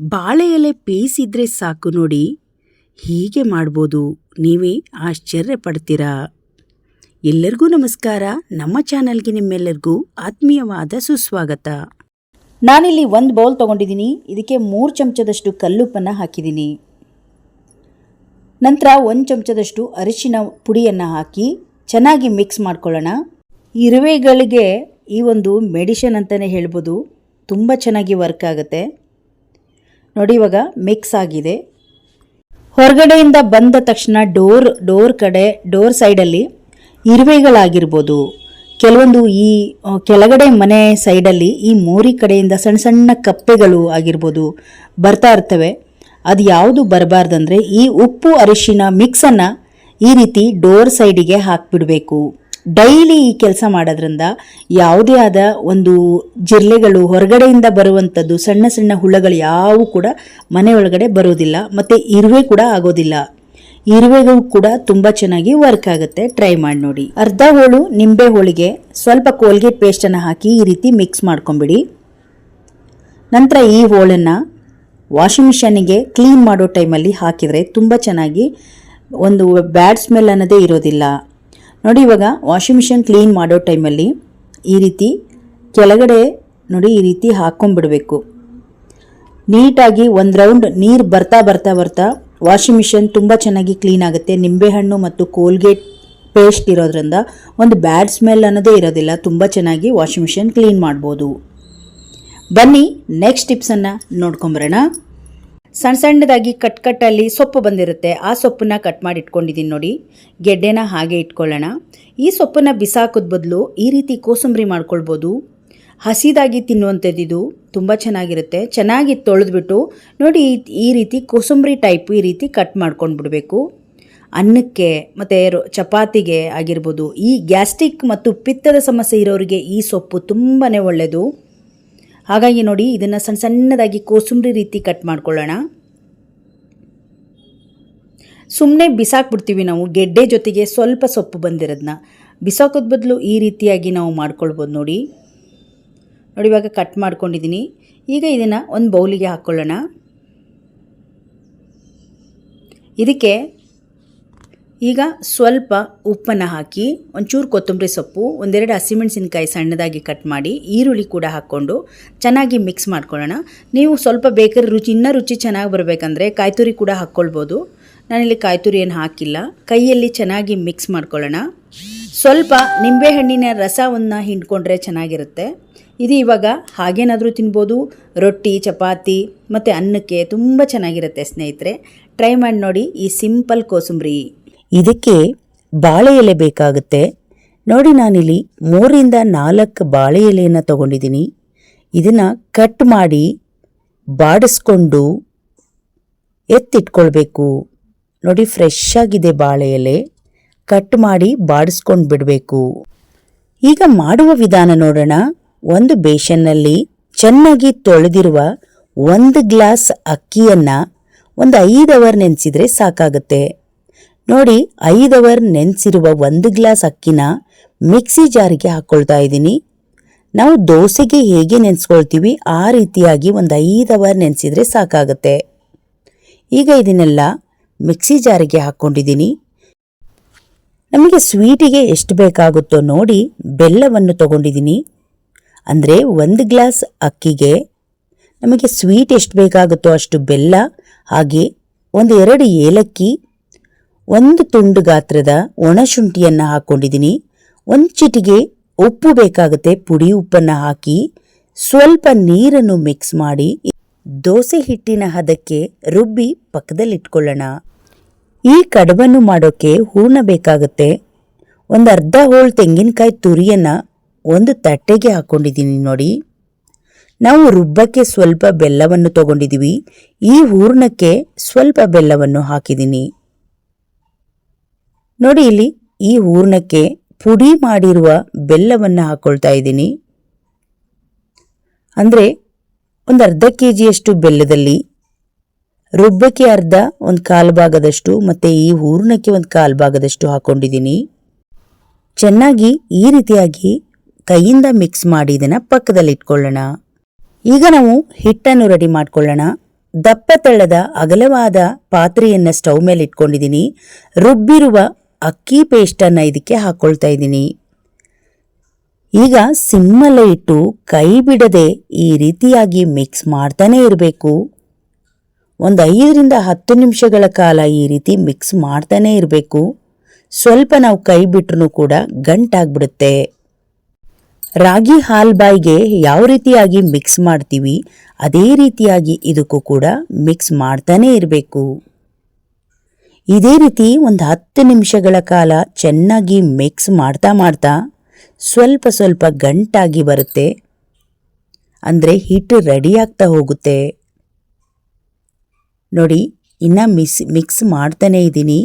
ಬಾಳೆ ಎಲೆ ಬೇಯಿಸಿದ್ರೆ ಸಾಕು ನೋಡಿ. ಹೀಗೆ ಮಾಡ್ಬೋದು. ನೀವೇ ಆಶ್ಚರ್ಯ ಪಡ್ತೀರಾ? ಎಲ್ಲರಿಗೂ ನಮಸ್ಕಾರ. ನಮ್ಮ ಚಾನಲ್ಗೆ ನಿಮ್ಮೆಲ್ಲರಿಗೂ ಆತ್ಮೀಯವಾದ ಸುಸ್ವಾಗತ. ನಾನಿಲ್ಲಿ ಒಂದು ಬೌಲ್ ತೊಗೊಂಡಿದ್ದೀನಿ. ಇದಕ್ಕೆ ಮೂರು ಚಮಚದಷ್ಟು ಕಲ್ಲುಪ್ಪನ್ನು ಹಾಕಿದ್ದೀನಿ. ನಂತರ ಒಂದು ಚಮಚದಷ್ಟು ಅರಿಶಿನ ಪುಡಿಯನ್ನು ಹಾಕಿ ಚೆನ್ನಾಗಿ ಮಿಕ್ಸ್ ಮಾಡ್ಕೊಳ್ಳೋಣ. ಇರುವೆಗಳಿಗೆ ಈ ಒಂದು ಮೆಡಿಷನ್ ಅಂತಲೇ ಹೇಳ್ಬೋದು. ತುಂಬ ಚೆನ್ನಾಗಿ ವರ್ಕ್ ಆಗುತ್ತೆ. ನೋಡಿ ಇವಾಗ ಮಿಕ್ಸ್ ಆಗಿದೆ. ಹೊರಗಡೆಯಿಂದ ಬಂದ ತಕ್ಷಣ ಡೋರ್ ಡೋರ್ ಕಡೆ ಡೋರ್ ಸೈಡಲ್ಲಿ ಇರುವೆಗಳಾಗಿರ್ಬೋದು. ಕೆಲವೊಂದು ಈ ಕೆಳಗಡೆ ಮನೆ ಸೈಡಲ್ಲಿ ಈ ಮೋರಿ ಕಡೆಯಿಂದ ಸಣ್ಣ ಸಣ್ಣ ಕಪ್ಪೆಗಳು ಆಗಿರ್ಬೋದು ಬರ್ತಾ ಇರ್ತವೆ. ಅದು ಯಾವುದು ಬರಬಾರ್ದಂದ್ರೆ ಈ ಉಪ್ಪು ಅರಿಶಿನ ಮಿಕ್ಸನ್ನು ಈ ರೀತಿ ಡೋರ್ ಸೈಡಿಗೆ ಹಾಕ್ಬಿಡಬೇಕು. ಡೈಲಿ ಈ ಕೆಲಸ ಮಾಡೋದ್ರಿಂದ ಯಾವುದೇ ಆದ ಒಂದು ಜಿರ್ಲೆಗಳು ಹೊರಗಡೆಯಿಂದ ಬರುವಂಥದ್ದು ಸಣ್ಣ ಸಣ್ಣ ಹುಳಗಳು ಯಾವು ಕೂಡ ಮನೆ ಒಳಗಡೆ ಬರೋದಿಲ್ಲ ಮತ್ತು ಇರುವೆ ಕೂಡ ಆಗೋದಿಲ್ಲ. ಇರುವೆಗಳು ಕೂಡ ತುಂಬ ಚೆನ್ನಾಗಿ ವರ್ಕ್ ಆಗುತ್ತೆ. ಟ್ರೈ ಮಾಡಿ ನೋಡಿ. ಅರ್ಧ ಹೋಳು ನಿಂಬೆ ಹೋಳಿಗೆ, ಸ್ವಲ್ಪ ಕೋಲ್ಗೇಟ್ ಪೇಸ್ಟನ್ನು ಹಾಕಿ ಈ ರೀತಿ ಮಿಕ್ಸ್ ಮಾಡ್ಕೊಂಬಿಡಿ. ನಂತರ ಈ ಹೋಳನ್ನು ವಾಷಿಂಗ್ ಮಿಷನಿಗೆ ಕ್ಲೀನ್ ಮಾಡೋ ಟೈಮಲ್ಲಿ ಹಾಕಿದರೆ ತುಂಬ ಚೆನ್ನಾಗಿ ಒಂದು ಬ್ಯಾಡ್ ಸ್ಮೆಲ್ ಅನ್ನೋದೇ ಇರೋದಿಲ್ಲ. ನೋಡಿ ಇವಾಗ ವಾಷಿಂಗ್ ಮಿಷಿನ್ ಕ್ಲೀನ್ ಮಾಡೋ ಟೈಮಲ್ಲಿ ಈ ರೀತಿ ಕೆಳಗಡೆ ನೋಡಿ ಈ ರೀತಿ ಹಾಕ್ಕೊಂಡ್ಬಿಡಬೇಕು ನೀಟಾಗಿ ಒಂದು ರೌಂಡ್ ನೀರು ಬರ್ತಾ ಬರ್ತಾ ಬರ್ತಾ ವಾಷಿಂಗ್ ಮಿಷನ್ ತುಂಬ ಚೆನ್ನಾಗಿ ಕ್ಲೀನ್ ಆಗುತ್ತೆ. ನಿಂಬೆಹಣ್ಣು ಮತ್ತು ಕೋಲ್ಗೇಟ್ ಪೇಸ್ಟ್ ಇರೋದ್ರಿಂದ ಒಂದು ಬ್ಯಾಡ್ ಸ್ಮೆಲ್ ಅನ್ನೋದೇ ಇರೋದಿಲ್ಲ. ತುಂಬ ಚೆನ್ನಾಗಿ ವಾಷಿಂಗ್ ಮಿಷನ್ ಕ್ಲೀನ್ ಮಾಡ್ಬೋದು. ಬನ್ನಿ ನೆಕ್ಸ್ಟ್ ಟಿಪ್ಸನ್ನು ನೋಡ್ಕೊಂಬರೋಣ ಸಣ್ಣ ಸಣ್ಣದಾಗಿ ಕಟ್ ಕಟ್ಟಲ್ಲಿ ಸೊಪ್ಪು ಬಂದಿರುತ್ತೆ. ಆ ಸೊಪ್ಪನ್ನ ಕಟ್ ಮಾಡಿ ಇಟ್ಕೊಂಡಿದ್ದೀನಿ ನೋಡಿ. ಗೆಡ್ಡೆನ ಹಾಗೆ ಇಟ್ಕೊಳ್ಳೋಣ. ಈ ಸೊಪ್ಪನ್ನ ಬಿಸಾಕೋದ್ ಬದಲು ಈ ರೀತಿ ಕೋಸಂಬರಿ ಮಾಡ್ಕೊಳ್ಬೋದು. ಹಸಿದಾಗಿ ತಿನ್ನುವಂಥದ್ದು ತುಂಬ ಚೆನ್ನಾಗಿರುತ್ತೆ. ಚೆನ್ನಾಗಿ ತೊಳೆದ್ಬಿಟ್ಟು ನೋಡಿ ಈ- ರೀತಿ ಕೋಸಂಬರಿ ಟೈಪ್ ಈ ರೀತಿ ಕಟ್ ಮಾಡ್ಕೊಂಡು ಬಿಡಬೇಕು ಅನ್ನಕ್ಕೆ ಮತ್ತು ಚಪಾತಿಗೆ ಆಗಿರ್ಬೋದು ಈ ಗ್ಯಾಸ್ಟ್ರಿಕ್ ಮತ್ತು ಪಿತ್ತದ ಸಮಸ್ಯೆ ಇರೋರಿಗೆ ಈ ಸೊಪ್ಪು ತುಂಬಾ ಒಳ್ಳೆಯದು ಹಾಗಾಗಿ ನೋಡಿ, ಇದನ್ನು ಸಣ್ಣ ಸಣ್ಣದಾಗಿ ಕೋಸುಂಬರಿ ರೀತಿ ಕಟ್ ಮಾಡ್ಕೊಳ್ಳೋಣ. ಸುಮ್ಮನೆ ಬಿಸಾಕ್ಬಿಡ್ತೀವಿ ನಾವು, ಗೆಡ್ಡೆ ಜೊತೆಗೆ ಸ್ವಲ್ಪ ಸೊಪ್ಪು ಬಂದಿರೋದನ್ನ ಬಿಸಾಕೋದ ಬದಲು ಈ ರೀತಿಯಾಗಿ ನಾವು ಮಾಡ್ಕೊಳ್ಬೋದು ನೋಡಿ. ನೋಡಿ, ಇವಾಗ ಕಟ್ ಮಾಡ್ಕೊಂಡಿದ್ದೀನಿ ಈಗ ಇದನ್ನು ಒಂದು ಬೌಲಿಗೆ ಹಾಕ್ಕೊಳ್ಳೋಣ. ಇದಕ್ಕೆ ಈಗ ಸ್ವಲ್ಪ ಉಪ್ಪನ್ನು ಹಾಕಿ ಒಂಚೂರು ಕೊತ್ತಂಬರಿ ಸೊಪ್ಪು, ಒಂದೆರಡು ಹಸಿಮೆಣಸಿನ್ಕಾಯಿ ಸಣ್ಣದಾಗಿ ಕಟ್ ಮಾಡಿ ಈರುಳ್ಳಿ ಕೂಡ ಹಾಕ್ಕೊಂಡು ಚೆನ್ನಾಗಿ ಮಿಕ್ಸ್ ಮಾಡ್ಕೊಳ್ಳೋಣ. ನೀವು ಸ್ವಲ್ಪ ಬೇಕರಿ ರುಚಿ, ಇನ್ನೂ ರುಚಿ ಚೆನ್ನಾಗಿ ಬರಬೇಕಂದ್ರೆ ಕಾಯ್ತುರಿ ಕೂಡ ಹಾಕ್ಕೊಳ್ಬೋದು. ನಾನಿಲ್ಲಿ ಕಾಯ್ತುರಿ ಏನು ಹಾಕಿಲ್ಲ. ಕೈಯಲ್ಲಿ ಚೆನ್ನಾಗಿ ಮಿಕ್ಸ್ ಮಾಡ್ಕೊಳ್ಳೋಣ. ಸ್ವಲ್ಪ ನಿಂಬೆಹಣ್ಣಿನ ರಸವನ್ನು ಹಿಂಡ್ಕೊಂಡ್ರೆ ಚೆನ್ನಾಗಿರುತ್ತೆ. ಇದು ಇವಾಗ ಹಾಗೇನಾದರೂ ತಿನ್ಬೋದು. ರೊಟ್ಟಿ, ಚಪಾತಿ ಮತ್ತು ಅನ್ನಕ್ಕೆ ತುಂಬ ಚೆನ್ನಾಗಿರುತ್ತೆ ಸ್ನೇಹಿತರೆ. ಟ್ರೈ ಮಾಡಿ ನೋಡಿ ಈ ಸಿಂಪಲ್ ಕೋಸಂಬರಿ. ಇದಕ್ಕೆ ಬಾಳೆ ಎಲೆ ಬೇಕಾಗುತ್ತೆ. ನೋಡಿ ನಾನಿಲ್ಲಿ ಮೂರಿಂದ ನಾಲ್ಕು ಬಾಳೆ ಎಲೆಯನ್ನು ತಗೊಂಡಿದ್ದೀನಿ. ಇದನ್ನು ಕಟ್ ಮಾಡಿ ಬಾಡಿಸ್ಕೊಂಡು ಎತ್ತಿಟ್ಕೊಳ್ಬೇಕು. ನೋಡಿ ಫ್ರೆಶ್ ಆಗಿದೆ ಬಾಳೆ ಎಲೆ. ಕಟ್ ಮಾಡಿ ಬಾಡಿಸ್ಕೊಂಡು ಬಿಡಬೇಕು. ಈಗ ಮಾಡುವ ವಿಧಾನ ನೋಡೋಣ. ಒಂದು ಬೇಷನ್ನಲ್ಲಿ ಚೆನ್ನಾಗಿ ತೊಳೆದಿರುವ ಒಂದು ಗ್ಲಾಸ್ ಅಕ್ಕಿಯನ್ನು ಒಂದು ಐದು ಅವರ್ ನೆನೆಸಿದ್ರೆ ಸಾಕಾಗುತ್ತೆ. ನೋಡಿ ಐದು ಅವರ್ ನೆನೆಸಿರುವ ಒಂದು ಗ್ಲಾಸ್ ಅಕ್ಕಿನ ಮಿಕ್ಸಿ ಜಾರಿಗೆ ಹಾಕ್ಕೊಳ್ತಾ ಇದ್ದೀನಿ. ನಾವು ದೋಸೆಗೆ ಹೇಗೆ ನೆನೆಸ್ಕೊಳ್ತೀವಿ, ಆ ರೀತಿಯಾಗಿ ಒಂದು ಐದು ಅವರ್ ನೆನೆಸಿದ್ರೆ ಸಾಕಾಗುತ್ತೆ. ಈಗ ಇದನ್ನೆಲ್ಲ ಮಿಕ್ಸಿ ಜಾರಿಗೆ ಹಾಕ್ಕೊಂಡಿದ್ದೀನಿ ನಮಗೆ ಸ್ವೀಟಿಗೆ ಎಷ್ಟು ಬೇಕಾಗುತ್ತೋ ನೋಡಿ ಬೆಲ್ಲವನ್ನು ತಗೊಂಡಿದ್ದೀನಿ. ಅಂದರೆ ಒಂದು ಗ್ಲಾಸ್ ಅಕ್ಕಿಗೆ ನಮಗೆ ಸ್ವೀಟ್ ಎಷ್ಟು ಬೇಕಾಗುತ್ತೋ ಅಷ್ಟು ಬೆಲ್ಲ, ಹಾಗೆ ಒಂದು ಎರಡು ಏಲಕ್ಕಿ ಒಂದು ತುಂಡು ಗಾತ್ರದ ಒಣಶುಂಠಿಯನ್ನು ಹಾಕ್ಕೊಂಡಿದ್ದೀನಿ ಒಂದು ಚಿಟಿಗೆ ಉಪ್ಪು ಬೇಕಾಗುತ್ತೆ. ಪುಡಿ ಉಪ್ಪನ್ನು ಹಾಕಿ ಸ್ವಲ್ಪ ನೀರನ್ನು ಮಿಕ್ಸ್ ಮಾಡಿ ದೋಸೆ ಹಿಟ್ಟಿನ ಹದಕ್ಕೆ ರುಬ್ಬಿ ಪಕ್ಕದಲ್ಲಿಟ್ಕೊಳ್ಳೋಣ. ಈ ಕಡುಬನ್ನು ಮಾಡೋಕ್ಕೆ ಹೂರ್ಣ ಬೇಕಾಗುತ್ತೆ. ಒಂದು ಅರ್ಧ ಹೋಳು ತೆಂಗಿನಕಾಯಿ ತುರಿಯನ್ನು ಒಂದು ತಟ್ಟೆಗೆ ಹಾಕ್ಕೊಂಡಿದ್ದೀನಿ ನೋಡಿ. ನಾವು ರುಬ್ಬಕ್ಕೆ ಸ್ವಲ್ಪ ಬೆಲ್ಲವನ್ನು ತಗೊಂಡಿದ್ದೀವಿ ಈ ಹೂರ್ಣಕ್ಕೆ ಸ್ವಲ್ಪ ಬೆಲ್ಲವನ್ನು ಹಾಕಿದ್ದೀನಿ. ನೋಡಿ ಇಲ್ಲಿ, ಈ ಹೂರ್ಣಕ್ಕೆ ಪುಡಿ ಮಾಡಿರುವ ಬೆಲ್ಲವನ್ನು ಹಾಕ್ಕೊಳ್ತಾ ಇದ್ದೀನಿ. ಅಂದರೆ ಒಂದು ಅರ್ಧ ಕೆ ಜಿಯಷ್ಟು ಬೆಲ್ಲದಲ್ಲಿ ರುಬ್ಬಕ್ಕೆ ಅರ್ಧ ಒಂದು ಕಾಲು ಭಾಗದಷ್ಟು ಮತ್ತು ಈ ಹೂರ್ಣಕ್ಕೆ ಒಂದು ಕಾಲು ಭಾಗದಷ್ಟು ಹಾಕ್ಕೊಂಡಿದ್ದೀನಿ ಚೆನ್ನಾಗಿ ಈ ರೀತಿಯಾಗಿ ಕೈಯಿಂದ ಮಿಕ್ಸ್ ಮಾಡಿ ಇದನ್ನು ಪಕ್ಕದಲ್ಲಿ ಇಟ್ಕೊಳ್ಳೋಣ. ಈಗ ನಾವು ಹಿಟ್ಟನ್ನು ರೆಡಿ ಮಾಡ್ಕೊಳ್ಳೋಣ. ದಪ್ಪ ತಳ್ಳದ ಅಗಲವಾದ ಪಾತ್ರೆಯನ್ನು ಸ್ಟವ್ ಮೇಲೆ ಇಟ್ಕೊಂಡಿದ್ದೀನಿ. ರುಬ್ಬಿರುವ ಅಕ್ಕಿ ಪೇಸ್ಟನ್ನು ಇದಕ್ಕೆ ಹಾಕ್ಕೊಳ್ತಾ ಇದ್ದೀನಿ. ಈಗ ಸಿಮ್ಮಲ್ಲೇ ಇಟ್ಟು ಕೈ ಬಿಡದೆ ಈ ರೀತಿಯಾಗಿ ಮಿಕ್ಸ್ ಮಾಡ್ತಾನೆ ಇರಬೇಕು. ಒಂದು ಐದರಿಂದ ಹತ್ತು ನಿಮಿಷಗಳ ಕಾಲ ಈ ರೀತಿ ಮಿಕ್ಸ್ ಮಾಡ್ತಾನೆ ಇರಬೇಕು. ಸ್ವಲ್ಪ ನಾವು ಕೈ ಬಿಟ್ರೂ ಕೂಡ ಗಂಟಾಗ್ಬಿಡುತ್ತೆ. ರಾಗಿ ಹಾಲ್ಬಾಯಿಗೆ ಯಾವ ರೀತಿಯಾಗಿ ಮಿಕ್ಸ್ ಮಾಡ್ತೀವಿ, ಅದೇ ರೀತಿಯಾಗಿ ಇದಕ್ಕೂ ಕೂಡ ಮಿಕ್ಸ್ ಮಾಡ್ತಾನೆ ಇರಬೇಕು. ಇದೇ ರೀತಿ ಒಂದು ಹತ್ತು ನಿಮಿಷಗಳ ಕಾಲ ಚೆನ್ನಾಗಿ ಮಿಕ್ಸ್ ಮಾಡ್ತಾ ಮಾಡ್ತಾ ಸ್ವಲ್ಪ ಸ್ವಲ್ಪ ಗಂಟಾಗಿ ಬರುತ್ತೆ. ಅಂದರೆ ಹಿಟ್ಟು ರೆಡಿ ಆಗ್ತಾ ಹೋಗುತ್ತೆ. ನೋಡಿ, ಇನ್ನು ಮಿಸ್ ಮಿಕ್ಸ್ ಮಾಡ್ತಾನೇ ಇದ್ದೀನಿ.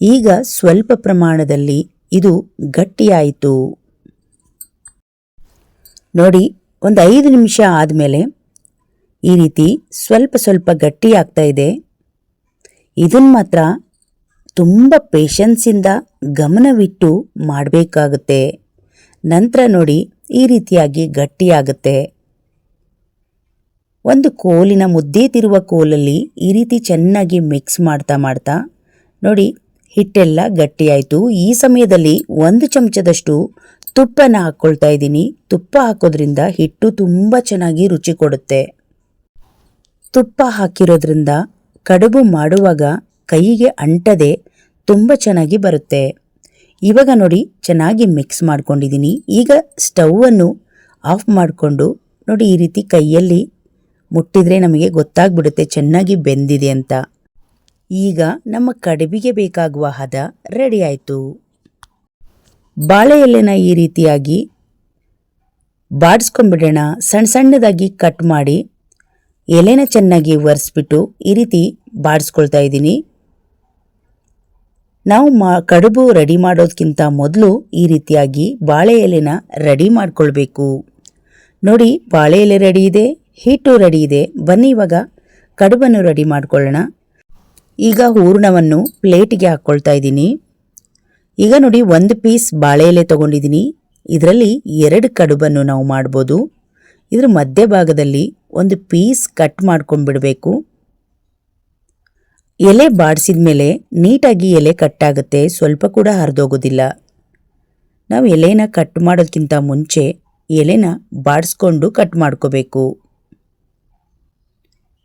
ಈಗ ಸ್ವಲ್ಪ ಪ್ರಮಾಣದಲ್ಲಿ ಇದು ಗಟ್ಟಿಯಾಯಿತು. ನೋಡಿ, ಒಂದು ಐದು ನಿಮಿಷ ಆದಮೇಲೆ ಈ ರೀತಿ ಸ್ವಲ್ಪ ಸ್ವಲ್ಪ ಗಟ್ಟಿ ಆಗ್ತಾ ಇದೆ. ಇದನ್ನು ಮಾತ್ರ ತುಂಬ ಪೇಷನ್ಸಿಂದ ಗಮನವಿಟ್ಟು ಮಾಡಬೇಕಾಗುತ್ತೆ. ನಂತರ ನೋಡಿ ಈ ರೀತಿಯಾಗಿ ಗಟ್ಟಿಯಾಗುತ್ತೆ. ಒಂದು ಕೋಲಿನ ಮುದ್ದೆ ತಿರುವ ಕೋಲಲ್ಲಿ ಈ ರೀತಿ ಚೆನ್ನಾಗಿ ಮಿಕ್ಸ್ ಮಾಡ್ತಾ ಮಾಡ್ತಾ ನೋಡಿ ಹಿಟ್ಟೆಲ್ಲ ಗಟ್ಟಿಯಾಯಿತು. ಈ ಸಮಯದಲ್ಲಿ ಒಂದು ಚಮಚದಷ್ಟು ತುಪ್ಪನ ಹಾಕ್ಕೊಳ್ತಾ ಇದ್ದೀನಿ. ತುಪ್ಪ ಹಾಕೋದ್ರಿಂದ ಹಿಟ್ಟು ತುಂಬ ಚೆನ್ನಾಗಿ ರುಚಿ ಕೊಡುತ್ತೆ. ತುಪ್ಪ ಹಾಕಿರೋದ್ರಿಂದ ಕಡುಬು ಮಾಡುವಾಗ ಕೈಗೆ ಅಂಟದೆ ತುಂಬ ಚೆನ್ನಾಗಿ ಬರುತ್ತೆ. ಇವಾಗ ನೋಡಿ, ಚೆನ್ನಾಗಿ ಮಿಕ್ಸ್ ಮಾಡ್ಕೊಂಡಿದ್ದೀನಿ ಈಗ ಸ್ಟವನ್ನು ಆಫ್ ಮಾಡಿಕೊಂಡು, ನೋಡಿ ಈ ರೀತಿ ಕೈಯಲ್ಲಿ ಮುಟ್ಟಿದರೆ ನಮಗೆ ಗೊತ್ತಾಗ್ಬಿಡುತ್ತೆ ಚೆನ್ನಾಗಿ ಬೆಂದಿದೆ ಅಂತ. ಈಗ ನಮ್ಮ ಕಡುಬಿಗೆ ಬೇಕಾಗುವ ಹದ ರೆಡಿ ಆಯಿತು. ಬಾಳೆ ಎಲೆನ ಈ ರೀತಿಯಾಗಿ ಬಾಡಿಸ್ಕೊಂಡ್ಬಿಡೋಣ. ಸಣ್ಣ ಸಣ್ಣದಾಗಿ ಕಟ್ ಮಾಡಿ, ಎಲೆನ ಚೆನ್ನಾಗಿ ಒರೆಸ್ಬಿಟ್ಟು ಈ ರೀತಿ ಬಾಡಿಸ್ಕೊಳ್ತಾ ಇದ್ದೀನಿ ನಾವು ಮಾ, ಕಡುಬು ರೆಡಿ ಮಾಡೋದಕ್ಕಿಂತ ಮೊದಲು ಈ ರೀತಿಯಾಗಿ ಬಾಳೆ ಎಲೆನ ರೆಡಿ ಮಾಡ್ಕೊಳ್ಬೇಕು. ನೋಡಿ, ಬಾಳೆ ಎಲೆ ರೆಡಿ ಇದೆ, ಹಿಟ್ಟು ರೆಡಿ ಇದೆ. ಬನ್ನಿ ಇವಾಗ ಕಡುಬನ್ನು ರೆಡಿ ಮಾಡ್ಕೊಳ್ಳೋಣ. ಈಗ ಹೂರ್ಣವನ್ನು ಪ್ಲೇಟಿಗೆ ಹಾಕ್ಕೊಳ್ತಾ ಇದ್ದೀನಿ. ಈಗ ನೋಡಿ, ಒಂದು ಪೀಸ್ ಬಾಳೆ ಎಲೆ ತೊಗೊಂಡಿದ್ದೀನಿ. ಇದರಲ್ಲಿ ಎರಡು ಕಡುಬನ್ನು ನಾವು ಮಾಡ್ಬೋದು. ಇದ್ರ ಮಧ್ಯಭಾಗದಲ್ಲಿ ಒಂದು ಪೀಸ್ ಕಟ್ ಮಾಡ್ಕೊಂಡ್ಬಿಡ್ಬೇಕು. ಎಲೆ ಬಾಡಿಸಿದ ಮೇಲೆ ನೀಟಾಗಿ ಎಲೆ ಕಟ್ಟಾಗುತ್ತೆ, ಸ್ವಲ್ಪ ಕೂಡ ಹರಿದೋಗೋದಿಲ್ಲ. ನಾವು ಎಲೆನ ಕಟ್ ಮಾಡೋದಕ್ಕಿಂತ ಮುಂಚೆ ಎಲೆನ ಬಾಡಿಸ್ಕೊಂಡು ಕಟ್ ಮಾಡ್ಕೋಬೇಕು.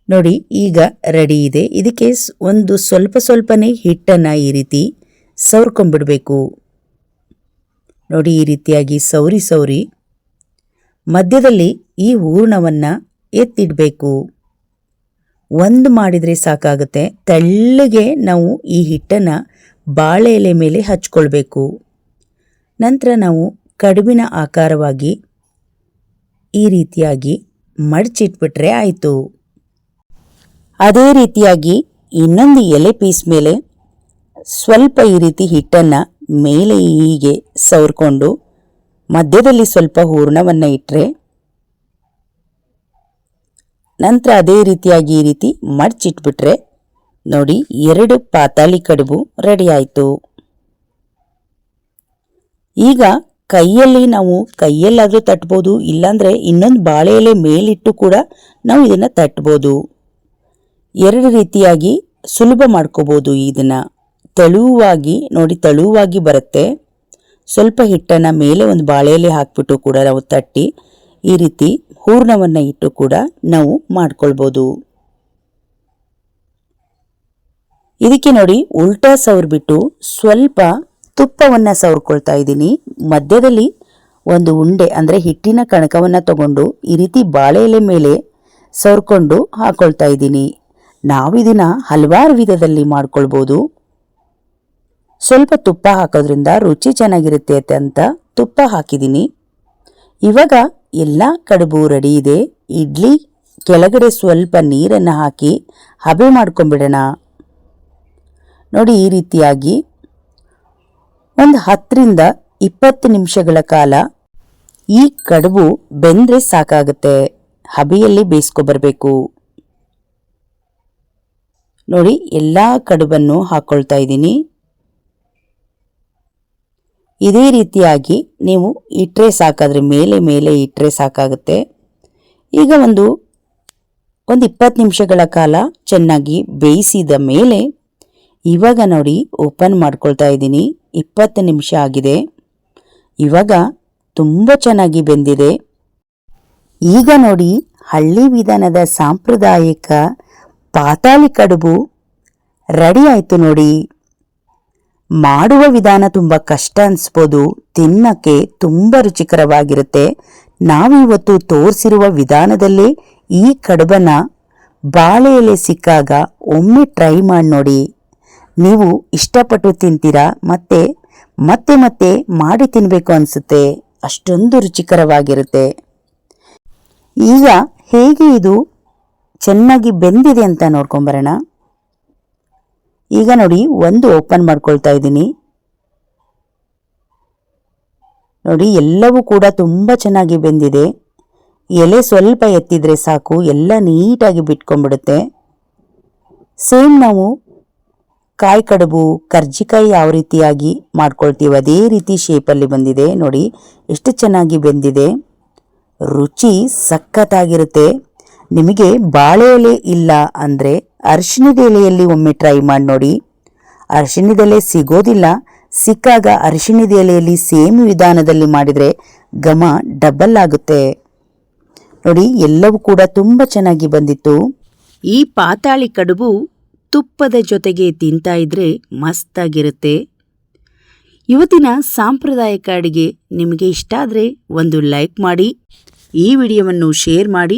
ನೋಡಿ, ಈಗ ರೆಡಿ ಇದೆ. ಇದಕ್ಕೆ ಒಂದು ಸ್ವಲ್ಪ ಸ್ವಲ್ಪನೇ ಹಿಟ್ಟನ್ನು ಈ ರೀತಿ ಸವರ್ಕೊಂಡ್ಬಿಡ್ಬೇಕು. ನೋಡಿ, ಈ ರೀತಿಯಾಗಿ ಸೌರಿ ಸೌರಿ ಮಧ್ಯದಲ್ಲಿ ಈ ಹೂರ್ಣವನ್ನು ಎತ್ತಿಡಬೇಕು. ಒಂದು ಮಾಡಿದರೆ ಸಾಕಾಗುತ್ತೆ. ತೆಳ್ಳಗೆ ನಾವು ಈ ಹಿಟ್ಟನ್ನು ಬಾಳೆ ಎಲೆ ಮೇಲೆ ಹಚ್ಕೊಳ್ಬೇಕು. ನಂತರ ನಾವು ಕಡುಬಿನ ಆಕಾರವಾಗಿ ಈ ರೀತಿಯಾಗಿ ಮಡಚಿಟ್ಬಿಟ್ರೆ ಆಯಿತು. ಅದೇ ರೀತಿಯಾಗಿ ಇನ್ನೊಂದು ಎಲೆ ಪೀಸ್ ಮೇಲೆ ಸ್ವಲ್ಪ ಈ ರೀತಿ ಹಿಟ್ಟನ್ನು ಮೇಲೆ ಹೀಗೆ ಸವರ್ಕೊಂಡು ಮಧ್ಯದಲ್ಲಿ ಸ್ವಲ್ಪ ಹೂರ್ಣವನ್ನು ಇಟ್ಟರೆ ನಂತರ ಅದೇ ರೀತಿಯಾಗಿ ಈ ರೀತಿ ಮಡ್ಚಿಟ್ಬಿಟ್ರೆ ನೋಡಿ ಎರಡು ಪಾತಾಳಿ ಕಡುಬು ರೆಡಿ ಆಯಿತು. ಈಗ ಕೈಯಲ್ಲಿ ನಾವು ಕೈಯಲ್ಲಾದರೂ ತಟ್ಬೋದು, ಇಲ್ಲಾಂದರೆ ಇನ್ನೊಂದು ಬಾಳೆ ಎಲೆ ಮೇಲಿಟ್ಟು ಕೂಡ ನಾವು ಇದನ್ನು ತಟ್ಬೋದು. ಎರಡು ರೀತಿಯಾಗಿ ಸುಲಭ ಮಾಡ್ಕೋಬೋದು ಇದನ್ನು. ತೆಳುವಾಗಿ, ನೋಡಿ ತೆಳುವಾಗಿ ಬರುತ್ತೆ. ಸ್ವಲ್ಪ ಹಿಟ್ಟನ್ನು ಮೇಲೆ ಒಂದು ಬಾಳೆಯಲ್ಲಿ ಹಾಕ್ಬಿಟ್ಟು ಕೂಡ ನಾವು ತಟ್ಟಿ ಈ ರೀತಿ ಹೂರ್ಣವನ್ನು ಇಟ್ಟು ಕೂಡ ನಾವು ಮಾಡ್ಕೊಳ್ಬೋದು. ಇದಕ್ಕೆ ನೋಡಿ ಉಲ್ಟಾ ಸವರ್ಬಿಟ್ಟು ಸ್ವಲ್ಪ ತುಪ್ಪವನ್ನು ಸವರ್ಕೊಳ್ತಾ ಇದ್ದೀನಿ. ಮಧ್ಯದಲ್ಲಿ ಒಂದು ಉಂಡೆ, ಅಂದರೆ ಹಿಟ್ಟಿನ ಕಣಕವನ್ನು ತಗೊಂಡು ಈ ರೀತಿ ಬಾಳೆ ಎಲೆ ಮೇಲೆ ಸವರ್ಕೊಂಡು ಹಾಕೊಳ್ತಾ ಇದ್ದೀನಿ. ನಾವು ಇದನ್ನ ಹಲವಾರು ವಿಧದಲ್ಲಿ ಮಾಡ್ಕೊಳ್ಬೋದು. ಸ್ವಲ್ಪ ತುಪ್ಪ ಹಾಕೋದ್ರಿಂದ ರುಚಿ ಚೆನ್ನಾಗಿರುತ್ತೆ ಅಂತ ತುಪ್ಪ ಹಾಕಿದ್ದೀನಿ. ಇವಾಗ ಎಲ್ಲ ಕಡುಬು ರೆಡಿ ಇದೆ. ಇಡ್ಲಿ, ಕೆಳಗಡೆ ಸ್ವಲ್ಪ ನೀರನ್ನು ಹಾಕಿ ಹಬೆ ಮಾಡ್ಕೊಂಬಿಡೋಣ. ನೋಡಿ ಈ ರೀತಿಯಾಗಿ ಒಂದು ಹತ್ತರಿಂದ ಇಪ್ಪತ್ತು ನಿಮಿಷಗಳ ಕಾಲ ಈ ಕಡುಬು ಬೆಂದ್ರೆ ಸಾಕಾಗುತ್ತೆ. ಹಬೆಯಲ್ಲಿ ಬೇಯಿಸ್ಕೊಬರ್ಬೇಕು ನೋಡಿ ಎಲ್ಲ ಕಡುಬನ್ನು ಹಾಕ್ಕೊಳ್ತಾ ಇದ್ದೀನಿ. ಇದೇ ರೀತಿಯಾಗಿ ನೀವು ಇಟ್ಟರೆ ಸಾಕಾದರೆ ಮೇಲೆ ಮೇಲೆ ಇಟ್ಟರೆ ಸಾಕಾಗುತ್ತೆ. ಈಗ ಒಂದು ಒಂದು ಇಪ್ಪತ್ತು ನಿಮಿಷಗಳ ಕಾಲ ಚೆನ್ನಾಗಿ ಬೇಯಿಸಿದ ಮೇಲೆ ಇವಾಗ ನೋಡಿ ಓಪನ್ ಮಾಡ್ಕೊಳ್ತಾ ಇದ್ದೀನಿ. ಇಪ್ಪತ್ತು ನಿಮಿಷ ಆಗಿದೆ. ಇವಾಗ ತುಂಬ ಚೆನ್ನಾಗಿ ಬೆಂದಿದೆ. ಈಗ ನೋಡಿ ಹಳ್ಳಿ ವಿಧಾನದ ಸಾಂಪ್ರದಾಯಿಕ ಪಾತಾಳಿ ಕಡುಬು ರೆಡಿ ಆಯಿತು ನೋಡಿ. ಮಾಡುವ ವಿಧಾನ ತುಂಬ ಕಷ್ಟ ಅನ್ಸ್ಬೋದು, ತಿನ್ನಕ್ಕೆ ತುಂಬ ರುಚಿಕರವಾಗಿರುತ್ತೆ. ನಾವಿವತ್ತು ತೋರಿಸಿರುವ ವಿಧಾನದಲ್ಲೇ ಈ ಕಡುಬನ್ನ ಬಾಳೆ ಎಲೆ ಸಿಕ್ಕಾಗ ಒಮ್ಮೆ ಟ್ರೈ ಮಾಡಿ ನೋಡಿ. ನೀವು ಇಷ್ಟಪಟ್ಟು ತಿಂತೀರಾ, ಮತ್ತೆ ಮತ್ತೆ ಮತ್ತೆ ಮಾಡಿ ತಿನ್ನಬೇಕು ಅನಿಸುತ್ತೆ. ಅಷ್ಟೊಂದು ರುಚಿಕರವಾಗಿರುತ್ತೆ. ಈಗ ಹೇಗೆ ಇದು ಚೆನ್ನಾಗಿ ಬೆಂದಿದೆ ಅಂತ ನೋಡ್ಕೊಂಬರೋಣ ಈಗ ನೋಡಿ ಒಂದು ಓಪನ್ ಮಾಡ್ಕೊಳ್ತಾ ಇದ್ದೀನಿ. ನೋಡಿ, ಎಲ್ಲವೂ ಕೂಡ ತುಂಬ ಚೆನ್ನಾಗಿ ಬೆಂದಿದೆ. ಎಲೆ ಸ್ವಲ್ಪ ಎತ್ತಿದ್ರೆ ಸಾಕು, ಎಲ್ಲ ನೀಟಾಗಿ ಬಿಟ್ಕೊಂಡ್ಬಿಡುತ್ತೆ. ಸೇಮ್ ನಾವು ಕಾಯಿ ಕಡುಬು, ಕರ್ಜಿಕಾಯಿ ಯಾವ ರೀತಿಯಾಗಿ ಮಾಡ್ಕೊಳ್ತೀವಿ ಅದೇ ರೀತಿ ಶೇಪಲ್ಲಿ ಬಂದಿದೆ. ನೋಡಿ, ಎಷ್ಟು ಚೆನ್ನಾಗಿ ಬೆಂದಿದೆ. ರುಚಿ ಸಖತ್ತಾಗಿರುತ್ತೆ. ನಿಮಗೆ ಬಾಳೆ ಎಲೆ ಇಲ್ಲ ಅಂದರೆ ಅರಿಶಿಣದ ಎಲೆಯಲ್ಲಿ ಒಮ್ಮೆ ಟ್ರೈ ಮಾಡಿ ನೋಡಿ. ಅರಿಶಿಣದ ಎಲೆ ಸಿಗೋದಿಲ್ಲ. ಸಿಕ್ಕಾಗ ಅರಿಶಿಣದ ಎಲೆಯಲ್ಲಿ ಸೇಮ್ ವಿಧಾನದಲ್ಲಿ ಮಾಡಿದರೆ ಘಮ ಡಬಲ್ ಆಗುತ್ತೆ. ನೋಡಿ, ಎಲ್ಲವೂ ಕೂಡ ತುಂಬ ಚೆನ್ನಾಗಿ ಬಂದಿತ್ತು. ಈ ಪಾತಾಳಿ ಕಡುಬು ತುಪ್ಪದ ಜೊತೆಗೆ ತಿಂತಾ ಇದ್ರೆ ಮಸ್ತಾಗಿರುತ್ತೆ. ಇವತ್ತಿನ ಸಾಂಪ್ರದಾಯಿಕ ಅಡಿಗೆ ನಿಮಗೆ ಇಷ್ಟ ಆದರೆ ಒಂದು ಲೈಕ್ ಮಾಡಿ, ಈ ವಿಡಿಯೋವನ್ನು ಶೇರ್ ಮಾಡಿ